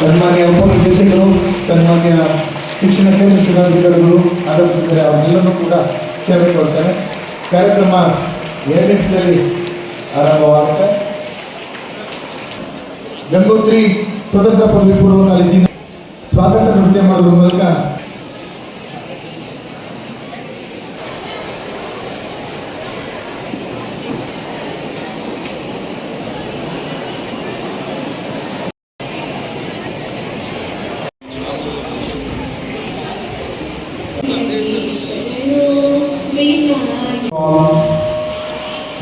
ಸನ್ಮಾನ್ಯ ಉಪನಿರ್ದೇಶಕರು ಸನ್ಮಾನ್ಯ ಶಿಕ್ಷಣ ಕೇಂದ್ರ ಚುನಾವಣಾಧಿಕಾರಿಗಳು ಆರಂಭಿಸಿದ್ದಾರೆ ಅವರೆಲ್ಲರೂ ಕೂಡ ಕೊಡ್ತಾರೆ. ಕಾರ್ಯಕ್ರಮ ಎರಡು ನಿಮಿಷದಲ್ಲಿ ಆರಂಭವಾಗುತ್ತೆ. ಗಂಗೋತ್ರಿ ಸ್ವತಂತ್ರ ಪದವಿ ಪೂರ್ವ ಕಾಲೇಜಿನ ಸ್ವಾಗತ ನೃತ್ಯ ಮಾಡುವ ಮೂಲಕ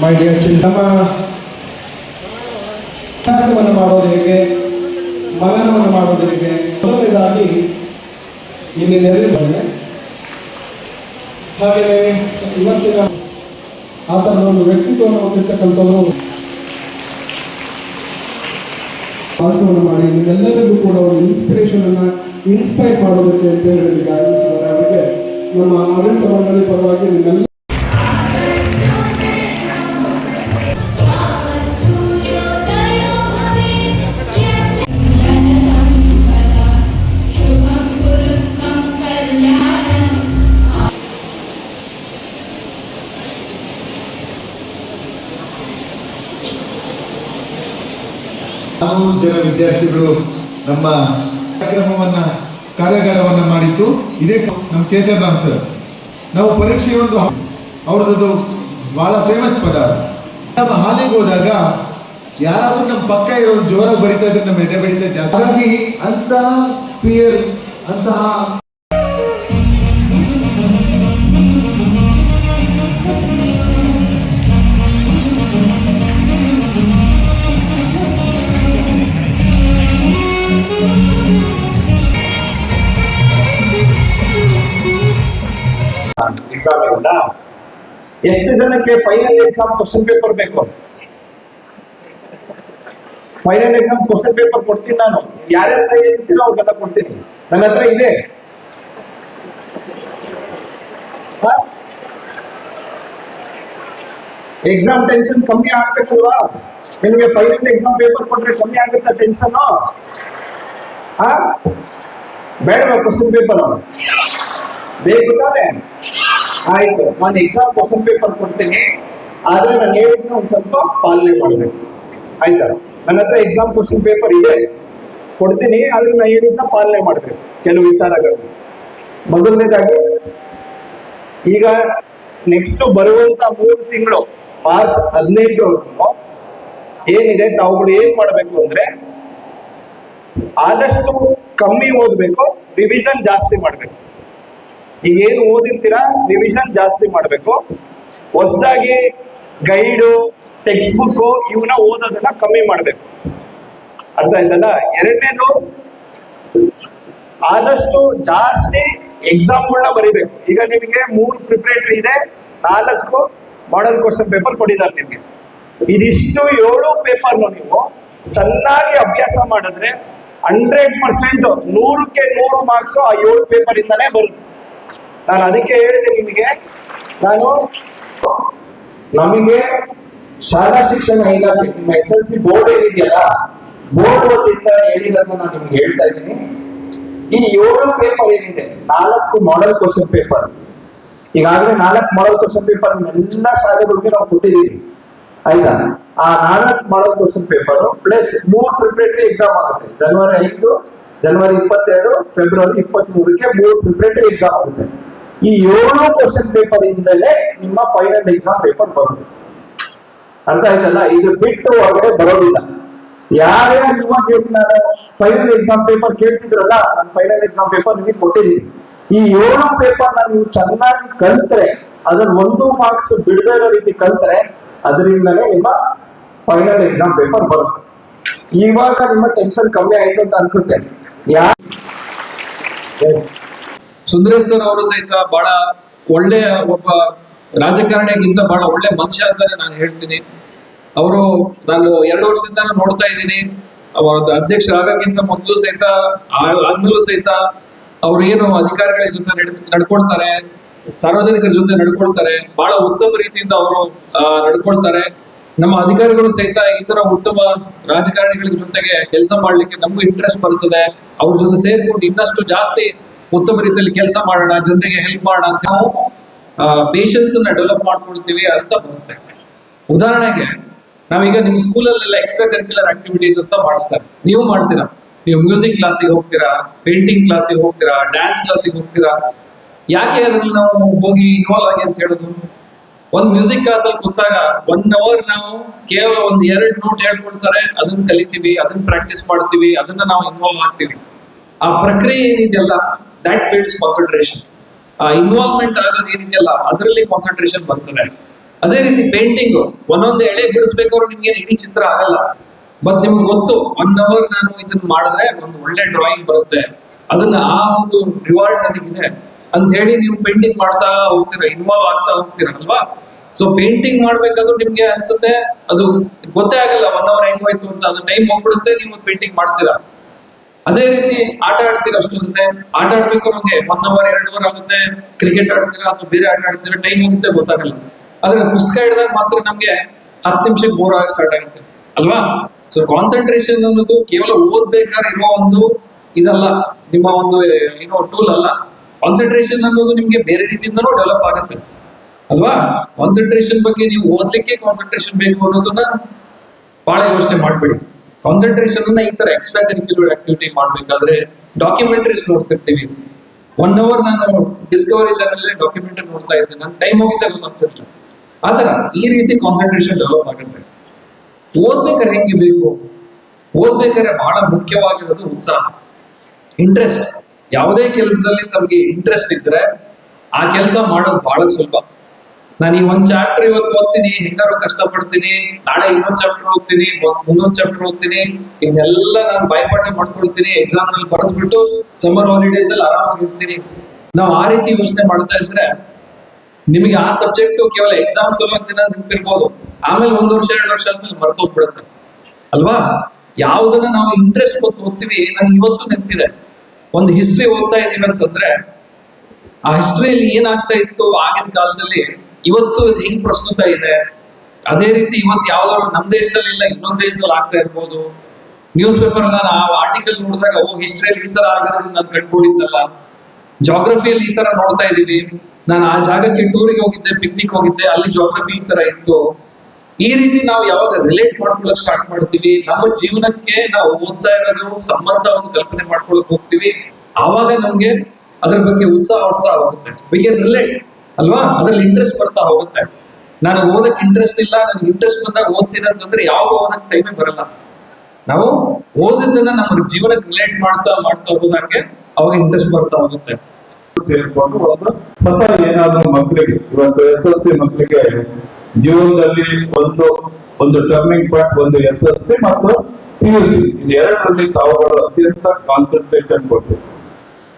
ಮೈ ಡಿಯರ್ ಚಿಲ್ ನಮ್ಮ ಅಭ್ಯಾಸವನ್ನು ಮಾಡೋದು ಹೇಗೆ? ಮನನವನ್ನು ಮಾಡೋದು ಹೇಗೆ? ಮೊದಲನೇದಾಗಿ ಇಲ್ಲಿ ನೆರೆ ಬಂದೆ ಹಾಗೆಯೇ ಇವತ್ತಿನ ಆತನ ಒಂದು ವ್ಯಕ್ತಿತ್ವವನ್ನು ಹೊಂದಿರ್ತಕ್ಕಂಥವರು ಪಾಠವನ್ನು ಮಾಡಿ, ನಿಮ್ಮೆಲ್ಲರಿಗೂ ಕೂಡ ಒಂದು ಇನ್ಸ್ಪಿರೇಷನ್ ಅನ್ನ ಇನ್ಸ್ಪೈರ್ ಮಾಡೋದಕ್ಕೆ ಅಂತ ಹೇಳಿ ಅವರಿಗೆ ನಮ್ಮ ಆಡಳಿತ ಮಂಡಳಿ ಪರವಾಗಿ ನಿಮ್ಮೆಲ್ಲ ಜನ ವಿದ್ಯಾರ್ಥಿಗಳು ನಮ್ಮ ಕಾರ್ಯಕ್ರಮವನ್ನ, ಕಾರ್ಯಾಗಾರವನ್ನು ಮಾಡಿತ್ತು ಇದೇ ನಮ್ಮ ಚೇತನ್ ಸರ್ ನಾವು ಪರೀಕ್ಷೆ ಒಂದು ಅವ್ರದ್ದು ಬಹಳ ಫೇಮಸ್ ಪದ. ನಮ್ಮ ಹಾಲಿಗೆ ಹೋದಾಗ ಯಾರಾದ್ರೂ ನಮ್ಮ ಪಕ್ಕ ಇರೋ ಜೋರಾಗಿ ಬರಿತಾ ಇದ್ರೆ ನಮ್ಮ ಎದೆ ಬೆಳೀತಾ ಜಾಸ್ತಿ ಹಾಗಾಗಿ ಅಂತಹ ಫಿಯರ್ ಅಂತಹ ಇರೋಣ ಎಷ್ಟು ಜನಕ್ಕೆ ಫೈನಲ್ ಎಕ್ಸಾಮ್ ಕ್ವಶನ್ ಪೇಪರ್ ಬೇಕು ಫೈನಲ್ ಎಕ್ಸಾಮ್ ಕ್ವಶನ್ ಪೇಪರ್ ಕೊಡ್ತೀನಿ ನಾನು ಯಾರ್ಯಾರ ಎತ್ತೀರೋ ಅವ್ರಿಗೆಲ್ಲ ಕೊಡ್ತೀನಿ ನನ್ನ ಹತ್ರ ಇದೆ ಎಕ್ಸಾಮ್ ಟೆನ್ಷನ್ ಕಮ್ಮಿ ಆಗ್ಬೇಕಲ್ವಾ ನಿಮಗೆ ಫೈನಲ್ ಎಕ್ಸಾಮ್ ಪೇಪರ್ ಕೊಟ್ರೆ ಕಮ್ಮಿ ಆಗುತ್ತಾ ಟೆನ್ಷನ್ ಬೇಡವಾ ಕ್ವಶನ್ ಪೇಪರ್ ಬೇಕು ತಾನೆ ಆಯ್ತು ನಾನು ಎಕ್ಸಾಮ್ ಕ್ವಶನ್ ಪೇಪರ್ ಕೊಡ್ತೀನಿ. ಆದ್ರೆ ನಾನು ಹೇಳಿದ್ನ ಒಂದು ಸ್ವಲ್ಪ ಪಾಲನೆ ಮಾಡಬೇಕು. ಆಯ್ತಾ? ನನ್ನ ಹತ್ರ ಎಕ್ಸಾಮ್ ಕ್ವಶನ್ ಪೇಪರ್ ಇದೆ. ಕೊಡ್ತೀನಿ, ಆದ್ರೆ ನಾನು ಹೇಳಿದ್ನ ಪಾಲನೆ ಮಾಡಬೇಕು. ಕೆಲವು ವಿಚಾರಗಳು. ಮೊದಲನೇದಾಗಿ, ಈಗ ನೆಕ್ಸ್ಟ್ ಬರುವಂತ ಮೂರು ತಿಂಗಳು, ಮಾರ್ಚ್ ಹದಿನೆಂಟರವರೆಗೂ ಏನಿದೆ? ತಾವುಗಳು ಏನ್ ಮಾಡಬೇಕು ಅಂದ್ರೆ, ಆದಷ್ಟು ಕಮ್ಮಿ ಓದಬೇಕು ರಿವಿಷನ್ ಜಾಸ್ತಿ ಮಾಡಬೇಕು. ಈಗ ಏನು ಓದಿರ್ತೀರಾ? ರಿವಿಷನ್ ಜಾಸ್ತಿ ಮಾಡಬೇಕು. ಹೊಸದಾಗಿ ಗೈಡು ಟೆಕ್ಸ್ಟ್ ಬುಕ್ಕು ಇವನ್ನ ಓದೋದನ್ನ ಕಮ್ಮಿ ಮಾಡಬೇಕು. ಅರ್ಥ ಆಯ್ತಲ್ಲ? ಎರಡನೇದು, ಆದಷ್ಟು ಜಾಸ್ತಿ ಎಕ್ಸಾಮ್ಗಳನ್ನ ಬರಿಬೇಕು. ಈಗ ನಿಮಗೆ ಮೂರು ಪ್ರಿಪ್ರೇಟರಿ ಇದೆ, ನಾಲ್ಕು ಮಾಡಲ್ ಕ್ವಶನ್ ಪೇಪರ್ ಕೊಟ್ಟಿದ್ದಾರೆ ನಿಮಗೆ. ಇದಿಷ್ಟು ಏಳು ಪೇಪರ್ನು ನೀವು ಚೆನ್ನಾಗಿ ಅಭ್ಯಾಸ ಮಾಡಿದ್ರೆ ಹಂಡ್ರೆಡ್ ಪರ್ಸೆಂಟ್ ನೂರಕ್ಕೆ ನೂರು ಮಾರ್ಕ್ಸ್ ಆ ಏಳು ಪೇಪರ್ ಇಂದಾನೇ ಬರುತ್ತೆ. ನಾನು ಅದಕ್ಕೆ ಹೇಳಿದೆ ನಿಮಗೆ, ನಾನು ನಮಗೆ ಶಾಲಾ ಶಿಕ್ಷಣ ಇಲಾಖೆ, ನಿಮ್ಮ ಎಸ್ ಎಲ್ ಸಿ ಬೋರ್ಡ್ ಏನಿದೆಯಲ್ಲ ಬೋರ್ಡ್ ವತಿಯಿಂದ ಹೇಳಿರೋದನ್ನ ನಾನು ನಿಮ್ಗೆ ಹೇಳ್ತಾ ಇದ್ದೀನಿ. ಈ ಏಳು ಪೇಪರ್ ಏನಿದೆ, ನಾಲ್ಕು ಮಾಡೆಲ್ ಕ್ವಶನ್ ಪೇಪರ್ ಈಗಾಗಲೇ ನಾಲ್ಕು ಮಾಡಲ್ ಕ್ವಶನ್ ಪೇಪರ್ ಎಲ್ಲ ಶಾಲೆಗಳಿಗೆ ನಾವು ಕೊಟ್ಟಿದ್ದೀವಿ. ಆಯ್ತಾ? ಆ ನಾಲ್ಕು ಮಾಡಲ್ ಕ್ವಶನ್ ಪೇಪರ್ ಪ್ಲಸ್ ಮೂರು ಪ್ರಿಪರೇಟರಿ ಎಕ್ಸಾಮ್ ಆಗುತ್ತೆ. ಜನವರಿ ಐದು ಜನವರಿ ಇಪ್ಪತ್ತೆರಡು ಫೆಬ್ರವರಿ ಇಪ್ಪತ್ತ್ ಮೂರಕ್ಕೆ ಮೂರು ಪ್ರಿಪರೇಟರಿ ಎಕ್ಸಾಮ್ ಆಗುತ್ತೆ. ಈ ಏಳು ಕ್ವಶನ್ ಪೇಪರ್ ಇಂದಲೇ ನಿಮ್ಮ ಫೈನಲ್ ಎಕ್ಸಾಮ್ ಪೇಪರ್ ಬರುತ್ತೆ ಅರ್ಥ ಆಯ್ತಲ್ಲ? ಇದು ಬಿಟ್ಟು ಹೊರಗಡೆ ಬರೋದಿಲ್ಲ. ಯಾರ್ಯಾರು ಇವಾಗ ನಾನು ಫೈನಲ್ ಎಕ್ಸಾಮ್ ಪೇಪರ್ ಕೇಳ್ತಿದ್ರಲ್ಲ, ನಾನು ಫೈನಲ್ ಎಕ್ಸಾಮ್ ಪೇಪರ್ ನಿಮಗೆ ಕೊಟ್ಟಿದ್ದೀನಿ. ಈ ಏಳು ಪೇಪರ್ ನೀವು ಚೆನ್ನಾಗಿ ಕಲ್ತ್ರೆ, ಅದನ್ನ ಒಂದು ಮಾರ್ಕ್ಸ್ ಬಿಡದೇ ಇರೋ ರೀತಿ ಕಲ್ತ್ರೆ, ಅದರಿಂದಲೇ ನಿಮ್ಮ ಫೈನಲ್ ಎಕ್ಸಾಮ್ ಪೇಪರ್ ಬರುತ್ತೆ ಇವಾಗ ನಿಮ್ಮ ಟೆನ್ಷನ್ ಕಮ್ಮಿ ಆಯ್ತು ಅಂತ ಅನ್ಸುತ್ತೆ. ಯಾ ಸುಂದರೇಶ್ ಸರ್ ಅವರು ಸಹಿತ ಬಹಳ ಒಳ್ಳೆಯ ಒಬ್ಬ ರಾಜಕಾರಣಿಗಿಂತ ಬಹಳ ಒಳ್ಳೆ ಮನುಷ್ಯ ಅಂತಾನೆ ನಾನು ಹೇಳ್ತೀನಿ. ಅವರು ನಾನು ಎರಡು ವರ್ಷದಿಂದ ನೋಡ್ತಾ ಇದ್ದೀನಿ. ಅವರ ಅಧ್ಯಕ್ಷ ಆಗಕ್ಕಿಂತ ಮೊದಲು ಸಹಿತ ಆದ್ಮೇಲೂ ಸಹಿತ ಅವ್ರು ಏನು ಅಧಿಕಾರಿಗಳ ಜೊತೆ ನಡ್- ನಡ್ಕೊಳ್ತಾರೆ, ಸಾರ್ವಜನಿಕರ ಜೊತೆ ನಡ್ಕೊಳ್ತಾರೆ, ಬಹಳ ಉತ್ತಮ ರೀತಿಯಿಂದ ಅವರು ನಡ್ಕೊಳ್ತಾರೆ. ನಮ್ಮ ಅಧಿಕಾರಿಗಳು ಸಹಿತ ಈ ತರ ಉತ್ತಮ ರಾಜಕಾರಣಿಗಳ ಜೊತೆಗೆ ಕೆಲಸ ಮಾಡ್ಲಿಕ್ಕೆ ನಮಗೂ ಇಂಟ್ರೆಸ್ಟ್ ಬರ್ತದೆ ಅವ್ರ ಜೊತೆ ಸೇರ್ಕೊಂಡು ಇನ್ನಷ್ಟು ಜಾಸ್ತಿ ಉತ್ತಮ ರೀತಿಯಲ್ಲಿ ಕೆಲಸ ಮಾಡೋಣ, ಜನರಿಗೆ ಹೆಲ್ಪ್ ಮಾಡೋಣ ಅಂತ ನಾವು ಪೇಷನ್ಸ್ ಅನ್ನ ಡೆವಲಪ್ ಮಾಡ್ಕೊಳ್ತೀವಿ ಅಂತ ಬರುತ್ತೆ. ಉದಾಹರಣೆಗೆ, ನಾವೀಗ ನಿಮ್ಮ ಸ್ಕೂಲಲ್ಲೆಲ್ಲ ಎಕ್ಸ್ಟ್ರಾ ಕರಿಕ್ಯುಲರ್ ಆಕ್ಟಿವಿಟೀಸ್ ಅಂತ ಮಾಡಿಸ್ತಾರೆ. ನೀವು ಮಾಡ್ತೀರಾ? ನೀವು ಮ್ಯೂಸಿಕ್ ಕ್ಲಾಸಿಗೆ ಹೋಗ್ತೀರಾ? ಪೇಂಟಿಂಗ್ ಕ್ಲಾಸಿಗೆ ಹೋಗ್ತೀರಾ? ಡ್ಯಾನ್ಸ್ ಕ್ಲಾಸಿಗೆ ಹೋಗ್ತೀರಾ? ಯಾಕೆ ಅದರಲ್ಲಿ ನಾವು ಹೋಗಿ ಇನ್ವಾಲ್ವ್ ಆಗಿ ಅಂತ ಹೇಳೋದು? ಒಂದು ಮ್ಯೂಸಿಕ್ ಕ್ಲಾಸಲ್ಲಿ ಕೂತಾಗ ಒನ್ ಅವರ್ ನಾವು ಕೇವಲ ಒಂದು ಎರಡು ನೋಟ್ ಹೇಳ್ಕೊಡ್ತಾರೆ, ಅದನ್ನ ಕಲಿತೀವಿ, ಅದನ್ನ ಪ್ರಾಕ್ಟೀಸ್ ಮಾಡ್ತೀವಿ, ಅದನ್ನ ನಾವು ಇನ್ವಾಲ್ವ್ ಆಗ್ತೀವಿ. ಆ ಪ್ರಕ್ರಿಯೆ ಏನಿದೆಯಲ್ಲ ದಟ್ ಬಿಲ್ಡ್ಸ್ ಕಾನ್ಸಂಟ್ರೇಷನ್ ಆ ಇನ್ವಾಲ್ವ್ಮೆಂಟ್ ಆಗೋದು ಏನಿದೆಯಲ್ಲ ಅದರಲ್ಲಿ ಕಾನ್ಸಂಟ್ರೇಷನ್ ಬರ್ತದೆ. ಅದೇ ರೀತಿ ಪೇಂಟಿಂಗ್ ಒಂದೊಂದು ಎಳೆ ಬಿಡಿಸ್ಬೇಕಾದ್ರೂ ನಿಮ್ಗೆ ಇಡೀ ಚಿತ್ರ ಆಗಲ್ಲ. ಬಟ್ ನಿಮ್ಗೆ ಗೊತ್ತು ಒನ್ ಅವರ್ ನಾನು ಇದನ್ನ ಮಾಡಿದ್ರೆ ಒಂದು ಒಳ್ಳೆ ಡ್ರಾಯಿಂಗ್ ಬರುತ್ತೆ. ಅದನ್ನ ಆ ಒಂದು ರಿವಾರ್ಡ್ ನನಗಿದೆ ಅಂತ ಹೇಳಿ ನೀವು ಪೇಂಟಿಂಗ್ ಮಾಡ್ತಾ ಹೋಗ್ತೀರಾ ಇನ್ವಾಲ್ವ್ ಆಗ್ತಾ ಹೋಗ್ತೀರಾ ಅಲ್ವಾ? ಸೊ ಪೇಂಟಿಂಗ್ ಮಾಡ್ಬೇಕಾದ್ರೂ ನಿಮ್ಗೆ ಅನ್ಸುತ್ತೆ. ಅದು ಗೊತ್ತೇ ಆಗಲ್ಲ ಒನ್ ಅವರ್ ಹೆಂಗ್ ಹೋಯ್ತು ಅಂತ. ಅದು ಟೈಮ್ ಹೋಗ್ಬಿಡುತ್ತೆ, ನೀವು ಪೇಂಟಿಂಗ್ ಮಾಡ್ತೀರಾ. ಅದೇ ರೀತಿ ಆಟ ಆಡ್ತೀರಾ ಅಷ್ಟು ಜೊತೆ? ಆಟ ಆಡ್ಬೇಕು ನಮ್ಗೆ ಒನ್ ಅವರ್ ಎರಡು ಅವರ್ ಆಗುತ್ತೆ. ಕ್ರಿಕೆಟ್ ಆಡ್ತೀರಾ ಅಥವಾ ಬೇರೆ ಆಟ ಆಡ್ತೀರಾ? ಟೈಮ್ ಹೋಗುತ್ತೆ, ಗೊತ್ತಾಗಲ್ಲ. ಆದ್ರೆ ಪುಸ್ತಕ ಹಿಡಿದಾಗ ಮಾತ್ರ ನಮ್ಗೆ ಹತ್ತು ನಿಮಿಷಕ್ಕೆ ಬೋರ್ ಆಗಿ ಸ್ಟಾರ್ಟ್ ಆಗುತ್ತೆ. ಅಲ್ವಾ? ಸೊ ಕಾನ್ಸಂಟ್ರೇಷನ್ ಅನ್ನೋದು ಕೇವಲ ಓದ್ಬೇಕಾದ್ರೆ ಇರೋ ಒಂದು ಇದಲ್ಲ. ನಿಮ್ಮ ಒಂದು, ಏನೋ ಟೂಲ್ ಅಲ್ಲ. ಕಾನ್ಸಂಟ್ರೇಷನ್ ಅನ್ನೋದು ನಿಮ್ಗೆ ಬೇರೆ ರೀತಿಯಿಂದನೂ ಡೆವಲಪ್ ಆಗುತ್ತೆ. ಅಲ್ವಾ? ಕಾನ್ಸಂಟ್ರೇಷನ್ ಬಗ್ಗೆ ನೀವು ಓದ್ಲಿಕ್ಕೆ ಕಾನ್ಸಂಟ್ರೇಷನ್ ಬೇಕು ಅನ್ನೋದನ್ನ ಬಹಳ ಯೋಚನೆ ಮಾಡ್ಬೇಡಿ. ಕಾನ್ಸಂಟ್ರೇಷನ್ ಈ ತರ ಎಕ್ಸ್ಟ್ರಾ ಕರಿಕ್ಯುಲರ್ ಆಕ್ಟಿವಿಟಿ ಮಾಡ್ಬೇಕಾದ್ರೆ ಡಾಕ್ಯುಮೆಂಟ್ರೀಸ್ ನೋಡ್ತಿರ್ತೀವಿ. ಒನ್ ಅವರ್ ನಾನು ಡಿಸ್ಕವರಿ ಚಾನಲ್ ಡಾಕ್ಯುಮೆಂಟರಿ ನೋಡ್ತಾ ಇದ್ದೆ ನಾನು ಟೈಮ್ ಹೋಗಿದ್ದಾಗ ಗೊತ್ತಾಗ್ತಿರ್ಲಿಲ್ಲ ಆ ತರ ಈ ರೀತಿ ಕಾನ್ಸಂಟ್ರೇಷನ್ ಡೆವಲಪ್ ಆಗುತ್ತೆ. ಓದ್ಬೇಕಾದ್ರೆ ಹೆಂಗೆ ಬೇಕು? ಓದ್ಬೇಕಾದ್ರೆ ಬಹಳ ಮುಖ್ಯವಾಗಿರೋದು ಉತ್ಸಾಹ. ಇಂಟ್ರೆಸ್ಟ್ ಯಾವುದೇ ಕೆಲಸದಲ್ಲಿ ತಮಗೆ ಇಂಟ್ರೆಸ್ಟ್ ಇದ್ರೆ ಆ ಕೆಲಸ ಮಾಡೋದು ಬಹಳ ಸುಲಭ. ನಾನು ಈ ಒಂದ್ ಚಾಪ್ಟರ್ ಇವತ್ತು ಓದ್ತೀನಿ ಹೆಂಗಾರು ಕಷ್ಟಪಡ್ತೀನಿ, ನಾಳೆ ಇನ್ನೊಂದ್ ಚಾಪ್ಟರ್ ಓದ್ತೀನಿ ಮುಂದೊಂದ್ ಚಾಪ್ಟರ್ ಓದ್ತೀನಿ ಇದನ್ನೆಲ್ಲ ನಾನು ಬಾಯ್ಪಾಠ ಮಾಡ್ಕೊಳ್ತೀನಿ ಎಕ್ಸಾಮ್ನಲ್ಲಿ ಬರೆಸ್ಬಿಟ್ಟು ಸಮ್ಮರ್ ಹಾಲಿಡೇಸ್ ಅಲ್ಲಿ ಆರಾಮಾಗಿರ್ತೀನಿ ನಾವು ಆ ರೀತಿ ಯೋಚನೆ ಮಾಡ್ತಾ ಇದ್ರೆ ನಿಮಗೆ ಆ ಸಬ್ಜೆಕ್ಟ್ ಕೇವಲ ಎಕ್ಸಾಮ್ ಸಲುವಾಗಿ ದಿನ ನೆನಪಿರ್ಬೋದು. ಆಮೇಲೆ ಒಂದ್ ವರ್ಷ, ಎರಡು ವರ್ಷ ಆದ್ಮೇಲೆ ಮರ್ತೋಗ್ಬಿಡುತ್ತೆ. ಅಲ್ವಾ? ಯಾವ್ದನ್ನ ನಾವು ಇಂಟ್ರೆಸ್ಟ್ ಕೊಟ್ಟು ಓದ್ತೀವಿ, ನನಗೆ ಇವತ್ತು ನೆನಪಿದೆ. ಒಂದು ಹಿಸ್ಟ್ರಿ ಓದ್ತಾ ಇದೀವಿ ಅಂತಂದ್ರೆ, ಆ ಹಿಸ್ಟ್ರಿಯಲ್ಲಿ ಏನಾಗ್ತಾ ಇತ್ತು ಆಗಿನ ಕಾಲದಲ್ಲಿ ಇವತ್ತು ಹೆಂಗ್ ಪ್ರಸ್ತುತ ಇದೆ? ಅದೇ ರೀತಿ ಇವತ್ತು ಯಾವ್ದಾದ್ರು ನಮ್ ದೇಶದಲ್ಲಿ ಇಲ್ಲ ಇನ್ನೊಂದ್ ದೇಶದಲ್ಲಿ ಆಗ್ತಾ ಇರ್ಬೋದು. ನ್ಯೂಸ್ ಪೇಪರ್ ನಾನು ಆ ಆರ್ಟಿಕಲ್ ನೋಡಿದಾಗ, ಓ ಹಿಸ್ಟ್ರಿಯಲ್ಲಿ ಈ ತರ ಆಗಿರೋದನ್ನ ನಾನು ಕಂಡುಕೊಂಡಿದ್ದಲ್ಲ. ಜಾಗ್ರಫಿಯಲ್ಲಿ ಈ ತರ ನೋಡ್ತಾ ಇದ್ದೀವಿ ನಾನು ಆ ಜಾಗಕ್ಕೆ ಟೂರಿಗೆ ಹೋಗಿದ್ದೆ ಪಿಕ್ನಿಕ್ ಹೋಗಿದ್ದೆ, ಅಲ್ಲಿ ಜಾಗ್ರಫಿ ಈ ತರ ಇತ್ತು. ಈ ರೀತಿ ನಾವು ಯಾವಾಗ ರಿಲೇಟ್ ಮಾಡ್ಕೊಳಕ್ ಸ್ಟಾರ್ಟ್ ಮಾಡ್ತೀವಿ? ನಮ್ಮ ಜೀವನಕ್ಕೆ ನಾವು ಓದ್ತಾ ಇರೋದು ಸಂಬಂಧ ಒಂದು ಕಲ್ಪನೆ ಮಾಡ್ಕೊಳಕ್ ಹೋಗ್ತೀವಿ. ಆವಾಗ ನಮ್ಗೆ ಅದ್ರ ಬಗ್ಗೆ ಉತ್ಸಾಹ ಹುಡ್ತಾ ಹೋಗುತ್ತೆ. ವಿ ಕ್ಯಾನ್ ರಿಲೇಟ್ ಅಲ್ವಾ? ಅದ್ರಲ್ಲಿ ಇಂಟ್ರೆಸ್ಟ್ ಬರ್ತಾ ಹೋಗುತ್ತೆ. ನಾನು ಓದಕ್ಕೆ ಇಂಟ್ರೆಸ್ಟ್ ಇಲ್ಲ, ನನಗೆ ಇಂಟ್ರೆಸ್ಟ್ ಬಂದಾಗ ಓದ್ತೀನಿ ಅಂತಂದ್ರೆ ಯಾವಾಗ ಓದಕ್ ಟೈಮೇ ಬರಲ್ಲ. ನಾವು ಓದಿದ್ದನ್ನ ನಮ್ಮ ಜೀವನಕ್ಕೆ ರಿಲೇಟ್ ಮಾಡ್ತಾ ಮಾಡ್ತಾ ಹೋದಂಗೆ ಅವಾಗ ಇಂಟ್ರೆಸ್ಟ್ ಬರ್ತಾ ಹೋಗುತ್ತೆ. ಸೇರ್ಕೊಂಡು ಒಂದು ಹೊಸ ಏನಾದ್ರೂ ಮಕ್ಕಳಿಗೆ ಇವತ್ತು ಎಸ್ ಎಲ್ ಸಿ ಮಕ್ಕಳಿಗೆ ಜೀವನದಲ್ಲಿ ಒಂದು ಒಂದು ಟರ್ನಿಂಗ್ ಪಾಯಿಂಟ್ ಒಂದು ಎಸ್ ಎಲ್ ಸಿ ಮತ್ತು ಪಿ ಯು ಸಿ ಎರಡರಲ್ಲಿ ತಾವುಗಳು ಅತ್ಯಂತ ಕಾನ್ಸಂಟ್ರೇಷನ್ ಕೊಟ್ಟು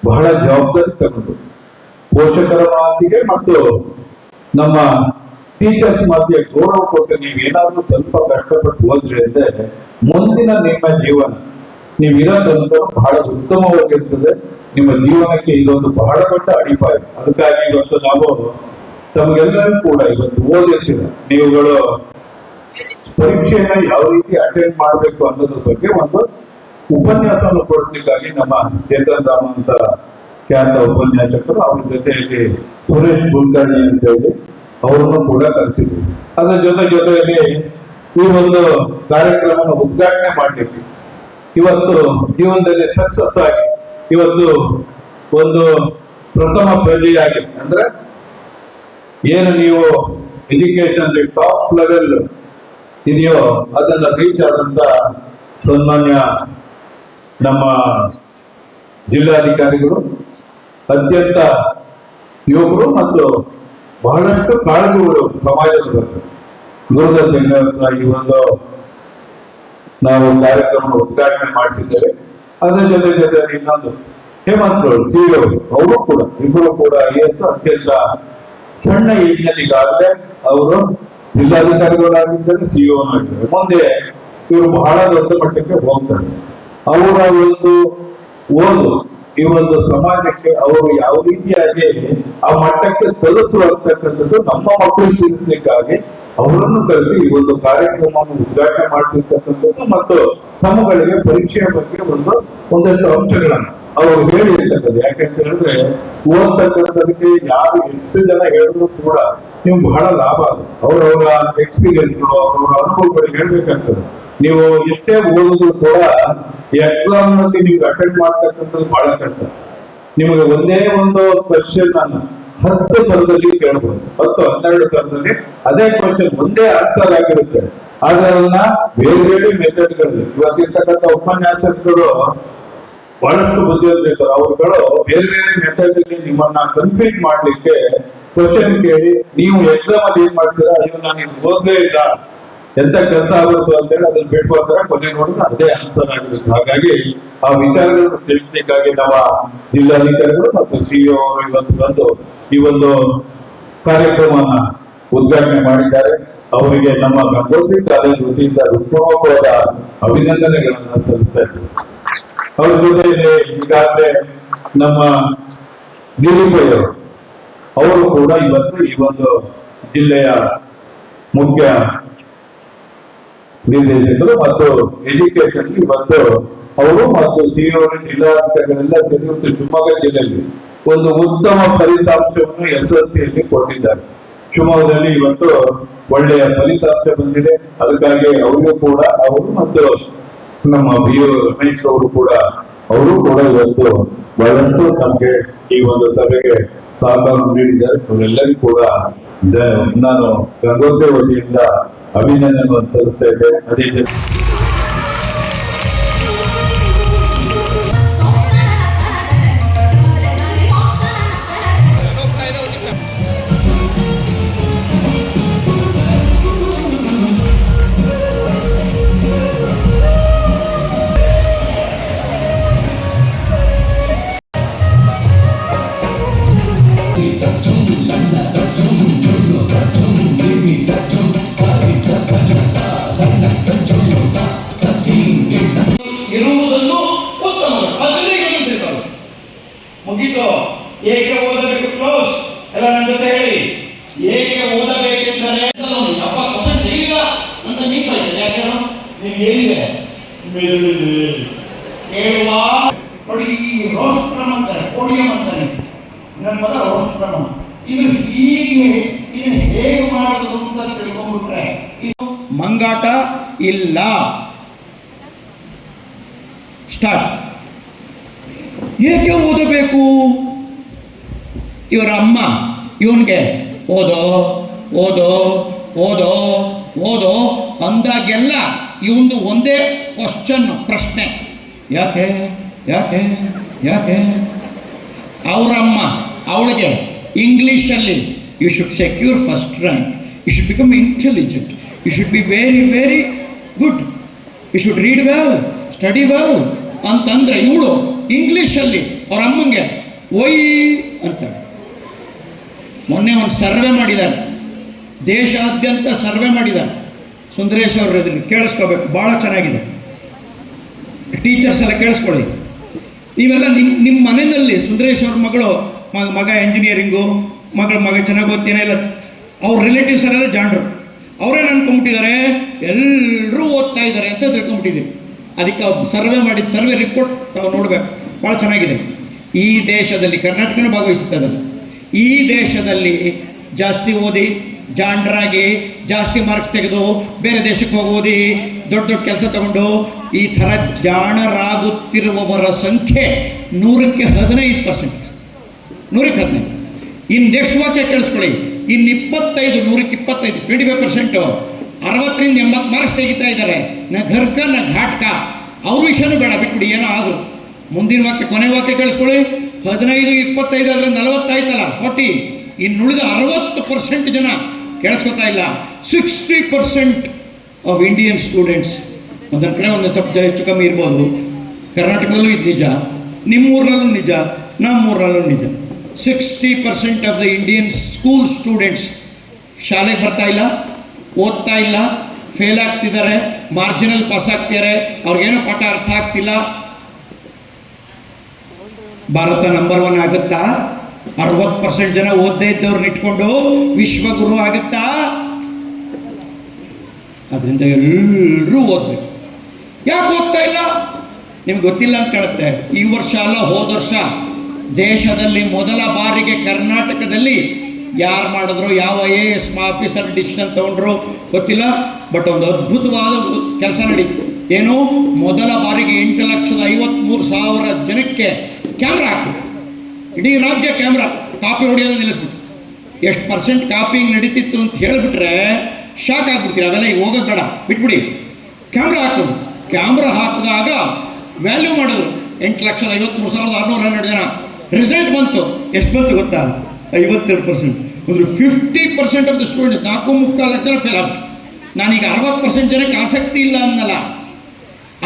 ಬಹಳ ಜವಾಬ್ದಾರಿ ತಗೊಂಡು ಪೋಷಕರ ಮಾತಿಗೆ ಮತ್ತು ನಮ್ಮ ಟೀಚರ್ಸ್ ಮಾತಿಗೆ ಗೌರವ ಕೊಟ್ಟು ನೀವು ಏನಾದ್ರೂ ಸ್ವಲ್ಪ ಕಷ್ಟಪಟ್ಟು ಹೋದ್ರೆ ಅಂದ್ರೆ ಮುಂದಿನ ನಿಮ್ಮ ಜೀವನ, ನೀವು ಇರೋದಂತ ಬಹಳ ಉತ್ತಮವಾಗಿರ್ತದೆ. ನಿಮ್ಮ ಜೀವನಕ್ಕೆ ಇದೊಂದು ಬಹಳ ದೊಡ್ಡ ಅಡಿಪಾಯ. ಅದಕ್ಕಾಗಿ ಇವತ್ತು ನಾವು ತಮಗೆಲ್ಲರೂ ಕೂಡ ಇವತ್ತು ಓದಿರ್ತೀರ ನೀವುಗಳು ಪರೀಕ್ಷೆಯನ್ನ ಯಾವ ರೀತಿ ಅಟೆಂಡ್ ಮಾಡಬೇಕು ಅನ್ನೋದ್ರ ಬಗ್ಗೆ ಒಂದು ಉಪನ್ಯಾಸವನ್ನು ಕೊಡ್ಲಿಕ್ಕಾಗಿ ನಮ್ಮ ಚೇತನ್ ರಾಮ್ ಅಂತ ಖ್ಯಾತ ಉಪನ್ಯಾಸಕರು ಅವ್ರ ಜೊತೆಯಲ್ಲಿ ಸುರೇಶ್ ಕುಲಕರ್ಣಿ ಅಂತ ಹೇಳಿ ಅವರನ್ನು ಕೂಡ ಕರೆಸಿದ್ವಿ ಅದರ ಜೊತೆ ಜೊತೆಯಲ್ಲಿ ಈ ಒಂದು ಕಾರ್ಯಕ್ರಮವನ್ನು ಉದ್ಘಾಟನೆ ಮಾಡಲಿಕ್ಕೆ ಇವತ್ತು ಜೀವನದಲ್ಲಿ ಸಕ್ಸಸ್ ಆಗಿ ಇವತ್ತು ಒಂದು ಪ್ರಥಮ ಪ್ರಜೆಯಾಗಿ ಅಂದ್ರೆ ಏನು ನೀವು ಎಜುಕೇಶನ್ ಟಾಪ್ ಲೆವೆಲ್ ಇದೆಯೋ ಅದನ್ನ ರೀಚ್ ಆದಂತ ಸನ್ಮಾನ್ಯ ನಮ್ಮ ಜಿಲ್ಲಾಧಿಕಾರಿಗಳು ಅತ್ಯಂತ ಯುವಕರು ಮತ್ತು ಬಹಳಷ್ಟು ಕಾಳಜಿಗಳು ಸಮಾಜದಲ್ಲಿ ಬರ್ತದೆ ಗುರುದ ಈ ಒಂದು ನಾವು ಕಾರ್ಯಕ್ರಮ ಉದ್ಘಾಟನೆ ಮಾಡಿಸಿದ್ದೇವೆ. ಅದರ ಜೊತೆ ಜೊತೆ ಇನ್ನೊಂದು ಹೇಮಂತ್ ಸಿಇಒ ಅವರು ಕೂಡ, ಇಬ್ಬರು ಕೂಡ ಐವತ್ತು ಎಸ್ ಅತ್ಯಂತ ಸಣ್ಣ ಏಜ್ನಲ್ಲಿ ಈಗಾಗಲೇ ಅವರು ಜಿಲ್ಲಾಧಿಕಾರಿಗಳಾಗಿದ್ದಾರೆ ಸಿಇಒ ಆಗಿದ್ದಾರೆ. ಮುಂದೆ ಇವರು ಬಹಳ ದೊಡ್ಡ ಮಟ್ಟಕ್ಕೆ ಹೋಗ್ತಾರೆ. ಅವರ ಒಂದು ಓದು ಈ ಒಂದು ಸಮಾಜಕ್ಕೆ ಅವರು ಯಾವ ರೀತಿಯಾಗಿ ಆ ಮಟ್ಟಕ್ಕೆ ತಲುಪು ಅಂತಕ್ಕಂಥದ್ದು ನಮ್ಮ ಮಕ್ಕಳು ತಿಳಿಸ್ಲಿಕ್ಕಾಗಿ ಅವರನ್ನು ಕರೆಸಿ ಈ ಒಂದು ಕಾರ್ಯಕ್ರಮವನ್ನು ಉದ್ಘಾಟನೆ ಮಾಡಿಸಿರ್ತಕ್ಕಂಥದ್ದು ಮತ್ತು ತಮ್ಮಗಳಿಗೆ ಪರೀಕ್ಷೆಯ ಬಗ್ಗೆ ಒಂದು ಒಂದಷ್ಟು ಅಂಶಗಳನ್ನು ಅವರು ಹೇಳಿರ್ತಕ್ಕಂಥದ್ದು. ಯಾಕೆಂತ ಹೇಳಿದ್ರೆ ಓದ್ತಕ್ಕಂಥದಕ್ಕೆ ಯಾರು ಎಷ್ಟು ಜನ ಹೇಳಿದ್ರು ಕೂಡ ನೀವು ಬಹಳ ಲಾಭ ಅವರವರ ಎಕ್ಸ್ಪೀರಿಯನ್ಸ್ಗಳು ಅವರವರ ಅನುಭವಗಳು ಹೇಳ್ಬೇಕಾಗ್ತದೆ. ನೀವು ಎಷ್ಟೇ ಓದಿದ್ರು ಕೂಡ ಎಕ್ಸಾಮ್ನಲ್ಲಿ ನೀವು ಅಟೆಂಡ್ ಮಾಡ್ತಕ್ಕಂಥದ್ದು ಬಹಳ ಕಷ್ಟ. ನಿಮಗೆ ಒಂದೇ ಒಂದು ಕ್ವಶನ್ ನಾನು ಹತ್ತು ತರದಲ್ಲಿ ಕೇಳ್ಬೋದು. ಹತ್ತು, ಹನ್ನೆರಡು ತರದಲ್ಲಿ ಅದೇ ಕ್ವಶನ್ ಒಂದೇ ಆನ್ಸರ್ ಆಗಿರುತ್ತೆ. ಆದ್ರೆ ಅದನ್ನ ಬೇರೆ ಬೇರೆ ಮೆಥಡ್ಗಳಲ್ಲಿ ಇವತ್ತಿರ್ತಕ್ಕಂಥ ಉಪನ್ಯಾಸಕರು ಬಹಳಷ್ಟು ಬುದ್ಧಿವಂತರು ಅವರುಗಳು ಬೇರೆ ಬೇರೆ ಮೆಥಡ್ ಅಲ್ಲಿ ನಿಮ್ಮನ್ನ ಕನ್ಫ್ಯೂಸ್ ಮಾಡ್ಲಿಕ್ಕೆ ಕ್ವಶನ್ ಕೇಳಿ, ನೀವು ಎಕ್ಸಾಮ್ ಅಲ್ಲಿ ಏನ್ ಮಾಡ್ತೀರಾ? ಅಯ್ಯೋ, ನಾನು ಓದ್ಲೇ ಇಲ್ಲ. ಎಂತ ಕೆಲಸ ಆಗುತ್ತೆ ಅಂತ ಹೇಳಿ ಅದನ್ನ ಹೋದ್ರೆ ಕೊನೆ ನೋಡಿದ್ರೆ ಅದೇ ಆನ್ಸರ್ ಆಗಿರುತ್ತೆ. ಹಾಗಾಗಿ ಆ ವಿಚಾರಗಳನ್ನು ತಿಳಿಸಲಿಕ್ಕಾಗಿ ನಮ್ಮ ಜಿಲ್ಲಾಧಿಕಾರಿಗಳು ಮತ್ತು ಸಿಇಒ ಅವರು ಇವತ್ತು ಬಂದು ಈ ಒಂದು ಕಾರ್ಯಕ್ರಮವನ್ನ ಉದ್ಘಾಟನೆ ಮಾಡಿದ್ದಾರೆ. ಅವರಿಗೆ ನಮ್ಮ ಗಂಗೋತ್ರಿ ಕಾಲೇಜ್ ವತಿಯಿಂದ ಹೃತ್ಪೂರ್ವಕವಾದ ಅಭಿನಂದನೆಗಳನ್ನು ಸಲ್ಲಿಸ್ತಾ ಇದ್ದೀವಿ ಅವ್ರ ಜೊತೆಯಲ್ಲಿ ಈಗಾಗಲೇ ನಮ್ಮ ಅವರು ಅವರು ಕೂಡ ಇವತ್ತು ಈ ಒಂದು ಜಿಲ್ಲೆಯ ಮುಖ್ಯ ನಿರ್ದೇಶಕರು ಮತ್ತು ಎಜುಕೇಶನ್ ಇವತ್ತು ಅವರು ಮತ್ತು ಸಿಇಒ ಜಿಲ್ಲಾಧಿಕಾರಿಗಳೆಲ್ಲ ಸೇರಿ ಇವತ್ತು ಶಿವಮೊಗ್ಗ ಜಿಲ್ಲೆಯಲ್ಲಿ ಒಂದು ಉತ್ತಮ ಫಲಿತಾಂಶವನ್ನು ಸಿಯಲ್ಲಿ ಕೊಟ್ಟಿದ್ದಾರೆ. ಶಿವಮೊಗ್ಗದಲ್ಲಿ ಇವತ್ತು ಒಳ್ಳೆಯ ಫಲಿತಾಂಶ ಬಂದಿದೆ. ಅದಕ್ಕಾಗಿ ಅವರಿಗೂ ಕೂಡ ಅವರು ಮತ್ತು ನಮ್ಮ ಬಿ ರಮೇಶ್ ಅವರು ಕೂಡ ಅವರು ಕೂಡ ಇವತ್ತು ಬಹಳಷ್ಟು ನಮಗೆ ಈ ಒಂದು ಸಭೆಗೆ ಸಹಕಾರ ನೀಡಿದ್ದಾರೆ. ಅವರೆಲ್ಲರಿಗೂ ಕೂಡ ನಾನು ಗಂಗೋತ್ರಿ ವತಿಯಿಂದ ಅಭಿನಂದನೆ ಸಲ್ಲಿಸ್ತಾ ಇದ್ದೇನೆ ಅದೇ ಮೇಲಿದೆ. ಕೇಳುವ ನೋಡಿ ಈ ರೋಸ್ಟ್ರಮ್ ಅಂತಾರೆ ಪೋಡಿಯಂ ಅಂತಾರೆ ನನ್ನ ಪದ ರೋಷ್ಟ್ರಮ ಇದು ಹೀಗೆ ಇದನ್ನು ಹೇಗೆ ಮಾಡೋದು ಅಂತ ತಿಳ್ಕೊಂಡ್ಬಿಟ್ರೆ ಇದು ಮಂಗಾಟ ಇಲ್ಲ ಸ್ಟಾರ್ಟ್ ಏಕೆ ಓದಬೇಕು ಇವರ ಅಮ್ಮ, ಇವನಿಗೆ ಓದೋ ಓದೋ ಓದೋ ಓದೋ ಅಂದಾಗೆಲ್ಲ ಇವಂದು ಒಂದೇ ಕ್ವಶನ್ ಪ್ರಶ್ನೆ. ಯಾಕೆ ಯಾಕೆ ಯಾಕೆ? ಅವರಮ್ಮ, ಅವಳಿಗೆ ಇಂಗ್ಲೀಷಲ್ಲಿ you should secure first rank you should become intelligent you should be very very good you should read well study well ಅಂತಂದರೆ ಇವಳು ಇಂಗ್ಲೀಷಲ್ಲಿ ಅವ್ರ ಅಮ್ಮಂಗೆ ಒಯ್ ಅಂತ ಮೊನ್ನೆ ಒಂದು ಸರ್ವೆ ಮಾಡಿದ್ದಾರೆ. ದೇಶಾದ್ಯಂತ ಸರ್ವೆ ಮಾಡಿದ್ದಾರೆ. ಸುಂದರೇಶ್ ಅವರು ಇದನ್ನು ಕೇಳಿಸ್ಕೋಬೇಕು. ಭಾಳ ಚೆನ್ನಾಗಿದೆ. ಟೀಚರ್ಸ್ ಎಲ್ಲ ಕೇಳಿಸ್ಕೊಳ್ಳಿ. ನೀವೆಲ್ಲ ನಿಮ್ಮ ನಿಮ್ಮ ಮನೆಯಲ್ಲಿ ಸುಂದರೇಶ್ ಅವ್ರ ಮಗಳು ಮಗ ಮಗ ಎಂಜಿನಿಯರಿಂಗು ಮಗಳ ಮಗ ಚೆನ್ನಾಗಿ ಓದ್ತೇನೆ ಇಲ್ಲ ಅವ್ರ ರಿಲೇಟಿವ್ಸ್ ಎಲ್ಲ ಜಾಣರು. ಅವರೇನು ಅನ್ಕೊಂಬಿಟ್ಟಿದ್ದಾರೆ ಎಲ್ಲರೂ ಓದ್ತಾ ಇದ್ದಾರೆ ಅಂತ ತಿಳ್ಕೊಂಬಿಟ್ಟಿದ್ದೀವಿ. ಅದಕ್ಕೆ ಅವ್ರು ಸರ್ವೆ ಮಾಡಿದ, ಸರ್ವೆ ರಿಪೋರ್ಟ್ ನಾವು ನೋಡಬೇಕು. ಭಾಳ ಚೆನ್ನಾಗಿದೆ. ಈ ದೇಶದಲ್ಲಿ ಕರ್ನಾಟಕನೂ ಭಾಗವಹಿಸುತ್ತೆ ಅದರಲ್ಲಿ ಈ ದೇಶದಲ್ಲಿ ಜಾಸ್ತಿ ಓದಿ ಜಾಂಡ್ರಾಗಿ ಜಾಸ್ತಿ ಮಾರ್ಕ್ಸ್ ತೆಗೆದು ಬೇರೆ ದೇಶಕ್ಕೆ ಹೋಗಿ ದೊಡ್ಡ ದೊಡ್ಡ ಕೆಲಸ ತಗೊಂಡು ಈ ಥರ ಜಾಣರಾಗುತ್ತಿರುವವರ ಸಂಖ್ಯೆ ನೂರಕ್ಕೆ ಹದಿನೈದು ಪರ್ಸೆಂಟ್ ನೂರಕ್ಕೆ ಹದಿನೈದು. ಇನ್ನು ನೆಕ್ಸ್ಟ್ ವಾಕ್ಯ ಕೇಳಿಸ್ಕೊಳ್ಳಿ. ಇನ್ನು ಇಪ್ಪತ್ತೈದು, ನೂರಕ್ಕೆ ಇಪ್ಪತ್ತೈದು ಟ್ವೆಂಟಿ ಫೈವ್ ಪರ್ಸೆಂಟು ಅರವತ್ತರಿಂದ ಎಂಬತ್ತು ಮಾರ್ಕ್ಸ್ ತೆಗಿತಾ ಇದ್ದಾರೆ. ನ ಘರ್ಕ, ನ ಘಾಟ್ಕ. ಅವ್ರ ವಿಷಯನೂ ಬೇಡ, ಬಿಟ್ಬಿಡಿ, ಏನೋ ಆದ್ರು ಮುಂದಿನ ವಾಕ್ಯ, ಕೊನೆ ವಾಕ್ಯ ಕೇಳಿಸ್ಕೊಳ್ಳಿ. ಹದಿನೈದು, ಇಪ್ಪತ್ತೈದು ಆದರೆ ನಲವತ್ತಾಯ್ತಲ್ಲ ಫೋರ್ಟಿ ಇನ್ನುಳಿದ ಅರವತ್ತು ಪರ್ಸೆಂಟ್ ಜನ ಕೇಳಿಸ್ಕೊತಾ ಇಲ್ಲ. Sixty percent of Indian students ಒಂದೊಂದು ಕಡೆ ಒಂದು ಸ್ವಲ್ಪ ಹೆಚ್ಚು ಕಮ್ಮಿ ಇರ್ಬೋದು. ಕರ್ನಾಟಕದಲ್ಲೂ ಇದು ನಿಜ. ನಿಮ್ಮೂರಲ್ಲೂ ನಿಜ. ನಮ್ಮೂರಲ್ಲೂ ನಿಜ. Sixty percent of the Indian school students ಶಾಲೆಗೆ ಬರ್ತಾ ಇಲ್ಲ, ಓದ್ತಾ ಇಲ್ಲ ಫೇಲ್ ಆಗ್ತಿದ್ದಾರೆ ಮಾರ್ಜಿನಲ್ ಪಾಸ್ ಆಗ್ತಿದ್ದಾರೆ, ಅವ್ರಿಗೇನೋ ಪಾಠ ಅರ್ಥ ಆಗ್ತಿಲ್ಲ. ಭಾರತ ನಂಬರ್ ಒನ್ ಆಗುತ್ತಾ? ಅರವತ್ತು ಪರ್ಸೆಂಟ್ ಜನ ಓದ್ದೇ ಇದ್ದವ್ರನ್ನ ಇಟ್ಕೊಂಡು ವಿಶ್ವಗುರು ಆಗುತ್ತಾ? ಅದರಿಂದ ಎಲ್ಲರೂ ಓದಬೇಕು. ಯಾಕೆ ಓದ್ತಾ ಇಲ್ಲ? ನಿಮ್ಗೆ ಗೊತ್ತಿಲ್ಲ ಅಂತ ಕಾಣುತ್ತೆ. ಈ ವರ್ಷ ಅಲ್ಲ, ಹೋದ ವರ್ಷ ದೇಶದಲ್ಲಿ ಮೊದಲ ಬಾರಿಗೆ ಕರ್ನಾಟಕದಲ್ಲಿ ಯಾರು ಮಾಡಿದ್ರು, ಯಾವ I A S officer decision ತಗೊಂಡ್ರು ಗೊತ್ತಿಲ್ಲ ಬಟ್ ಒಂದು ಅದ್ಭುತವಾದ ಕೆಲಸ ನಡೀತು. ಏನು? ಮೊದಲ ಬಾರಿಗೆ ಎಂಟು ಲಕ್ಷದ ಐವತ್ತ್ಮೂರು ಸಾವಿರ ಜನಕ್ಕೆ ಕ್ಯಾಮ್ರಾ ಹಾಕ್ಬಿಟ್ಟು ಇಡೀ ರಾಜ್ಯ ಕ್ಯಾಮ್ರಾ ಕಾಪಿ ಹೊಡೆಯೋದು ನಿಲ್ಲಿಸ್ಬಿಟ್ಟು ಎಷ್ಟು ಪರ್ಸೆಂಟ್ ಕಾಪಿಂಗ್ ನಡೀತಿತ್ತು ಅಂತ ಹೇಳಿಬಿಟ್ರೆ ಶಾಕ್ ಆಗ್ಬಿಡ್ತೀರಿ? ಅದೆಲ್ಲ ಈಗ ಹೋಗೋದು ಬೇಡ. ಬಿಟ್ಬಿಡಿ. ಕ್ಯಾಮ್ರಾ ಹಾಕೋದು. ಕ್ಯಾಮ್ರಾ ಹಾಕಿದಾಗ ವ್ಯಾಲ್ಯೂ ಮಾಡಿದ್ರು ಎಂಟು ಲಕ್ಷದ ಐವತ್ತ್ಮೂರು ಸಾವಿರದ ಆರುನೂರ ಹನ್ನೆರಡು ಜನ. ರಿಸಲ್ಟ್ ಬಂತು. ಎಷ್ಟು ಬಂತು ಗೊತ್ತಾ? ಐವತ್ತೆರಡು ಪರ್ಸೆಂಟ್ ಅಂದ್ರೆ fifty percent of the students ನಾಲ್ಕು ಮುಕ್ಕಾಲು ಲಕ್ಷ ಜನ ಫೇಲ್ ಆಗ ನಾನೀಗ ಅರವತ್ತು ಪರ್ಸೆಂಟ್ ಜನಕ್ಕೆ ಆಸಕ್ತಿ ಇಲ್ಲ ಅನ್ನಲ್ಲ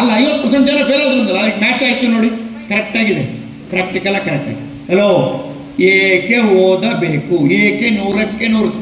ಅಲ್ಲ, ಐವತ್ತು ಪರ್ಸೆಂಟ್ ಜನ ಫೇಲ್ ಆದ್ರಂದಲ್ಲ ಅದಕ್ಕೆ ಮ್ಯಾಚ್ ಆಯಿತು ನೋಡಿ. ಕರೆಕ್ಟಾಗಿದೆ ಪ್ರಾಕ್ಟಿಕಲ ಕರೆಕ್ಟಾಗಿ ಹಲೋ ಏಕೆ ಓದಬೇಕು? ಏಕೆ ನೂರಕ್ಕೆ ನೂರು?